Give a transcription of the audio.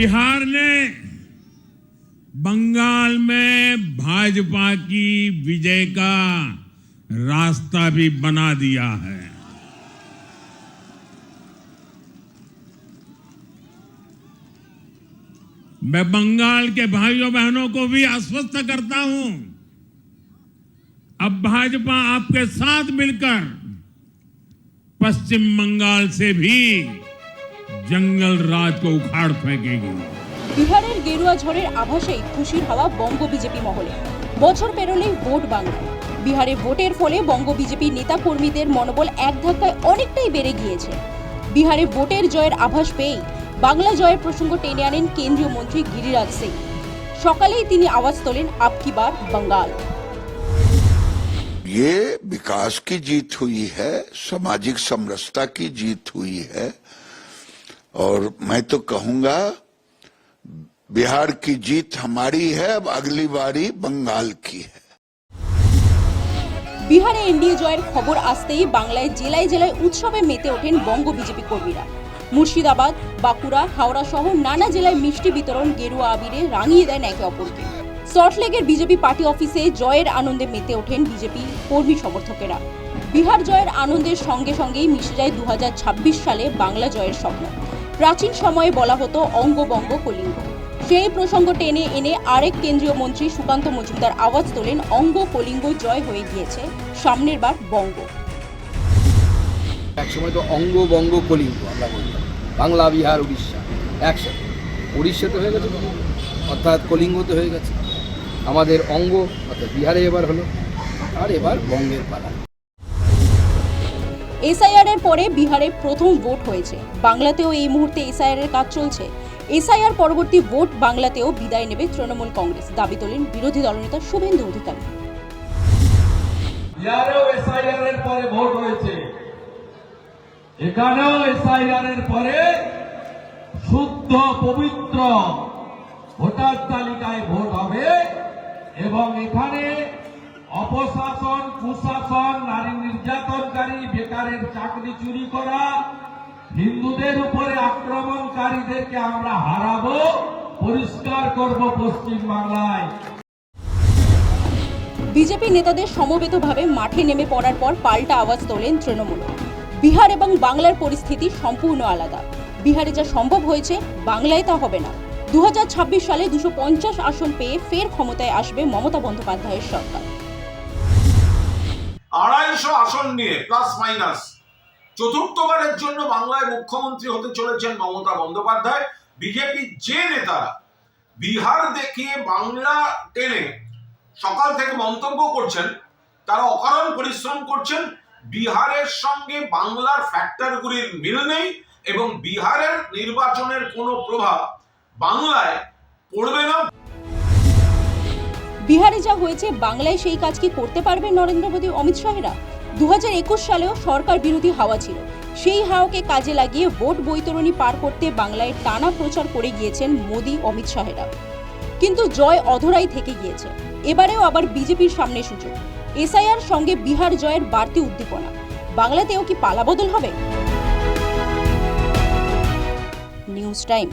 बिहार ने बंगाल में भाजपा की विजय का रास्ता भी बना दिया है। मैं बंगाल के भाइयों बहनों को भी आश्वस्त करता हूँ, अब भाजपा आपके साथ मिलकर पश्चिम बंगाल से भी जंगल राज को उखाड़ फेंकेगी বিহারের গেরুয়া ঝড়ের আভাসেই খুশির হাওয়া বঙ্গ বিজেপি মহলে বছর পেরোলেই ভোট বাংলায় বিহারে ভোটের ফলে বঙ্গ বিজেপি নেতা কর্মীদের মনোবল এক ধাক্কায় অনেকটাই বেড়ে গিয়েছে বিহারে ভোটের জয়ের আভাস পেয়েই বাংলা জয়ের প্রসঙ্গ টেনে আনেন কেন্দ্রীয় মন্ত্রী গিরিরাজ সিং সকালেই তিনি আওয়াজ তোলেন আপকি বার বাঙ্গাল ये विकास की जीत हुई है सामाजिक समरसता की जीत हुई है और मैं तो कहूंगा बिहार की जीत हमारी है अब अगली बारी बंगाल की है বিহারে এনডিএ জয়ের খবর আসতেই বাংলায় জেলায় জেলায় উৎসবে মেতে ওঠেন বঙ্গ বিজেপি কর্মীরা মুর্শিদাবাদ বাঁকুড়া হাওড়া সহ নানা জেলায় মিষ্টি বিতরণ গেরুয়া আবিরে রাঙিয়ে দেন একে অপরকে সল্টলেকের বিজেপি পার্টি অফিসে জয়ের আনন্দে মেতে ওঠেন বিজেপি কর্মী সমর্থকেরা বিহার জয়ের আনন্দের সঙ্গে সঙ্গেই মিশে যায় দু সালে বাংলা জয়ের স্বপ্ন প্রাচীন সময়ে বলা হতো অঙ্গবঙ্গ কলিঙ্গ। সেই প্রসঙ্গ টেনে এনে আরেক কেন্দ্রীয় মন্ত্রী সুকান্ত মজুমদার আওয়াজ তোলেন অঙ্গ কলিঙ্গ জয় হয়ে গিয়েছে সামনের বার বঙ্গ। একসময় তো অঙ্গ বঙ্গ কলিঙ্গ আমরা বলতাম বাংলা বিহার উড়িষ্যা একসাথে। উড়িষ্যাতে হয়ে গেছে অর্থাৎ কলিঙ্গ, কলিঙ্গতে হয়ে গেছে। আমাদের অঙ্গ অর্থাৎ বিহারে এবার হলো আর এবার বঙ্গের পালা। এসআইআর এর পরে বিহারে প্রথম ভোট হয়েছে। বাংলাতেও এই মুহূর্তে এসআইআর এর কাজ চলছে। এসআইআর পরবর্তী ভোট বাংলাতেও বিদায় নেবে তৃণমূল কংগ্রেস। দাবি তোলেন বিরোধী দলনেতা শুভেন্দু অধিকারী। বিহারেও এসআইআর এর পরে ভোট হয়েছে। এখানেও এসআইআর এর পরে শুদ্ধ, পবিত্র ভোটার তালিকায় ভোট হবে এবং এখানে অপশাসন, কুশাসন চাকরি চুরি করা হিন্দুদের উপরে আক্রমণকারীদেরকে আমরা হারাবো পরিষ্কার করব পশ্চিম বাংলায়। বিজেপি নেতাদের সমবেতভাবে মাঠে নেমে পড়ার পর পাল্টা আওয়াজ তোলেন তৃণমূল। বিহার এবং বাংলার পরিস্থিতি সম্পূর্ণ আলাদা। বিহারে যা সম্ভব হয়েছে বাংলায় তা হবে না। দু হাজার ছাব্বিশ সালে দুশো আসন পেয়ে ফের ক্ষমতায় আসবে মমতা বন্দ্যোপাধ্যায়ের সরকার। আড়াইশো আসন নিয়ে প্লাস মাইনাস চতুর্থবারের জন্য বাংলায় মুখ্যমন্ত্রী হতে চলেছেন মমতা বন্দ্যোপাধ্যায়। বিজেপি যে নেতারা বিহার দেখিয়ে বাংলা টেনে সকাল থেকে মন্তব্য করছেন, তারা অকারণ পরিশ্রম করছেন। বিহারের সঙ্গে বাংলার ফ্যাক্টরগুলির মিল নেই এবং বিহারের নির্বাচনের কোনো প্রভাব বাংলায় পড়বে না। বিহারে যা হয়েছে, বাংলায় সেই কাজ কি করতে পারবে নরেন্দ্র মোদী, অমিত শাহেরা? দু হাজার একুশ সালেও সরকার বিরোধী হাওয়া ছিল। সেই হাওয়াকে কাজে লাগিয়ে ভোট বৈতরণী পার করতে বাংলায় টানা প্রচার করে গিয়েছেন মোদী, অমিত শাহেরা। কিন্তু জয় অধরাই থেকে গিয়েছে। এবারেও আবার বিজেপির সামনে সুযোগ। এসআইআর সঙ্গে বিহার জয়ের বাড়তি উদ্দীপনা। বাংলাতেও কি পালাবদল হবে? News time.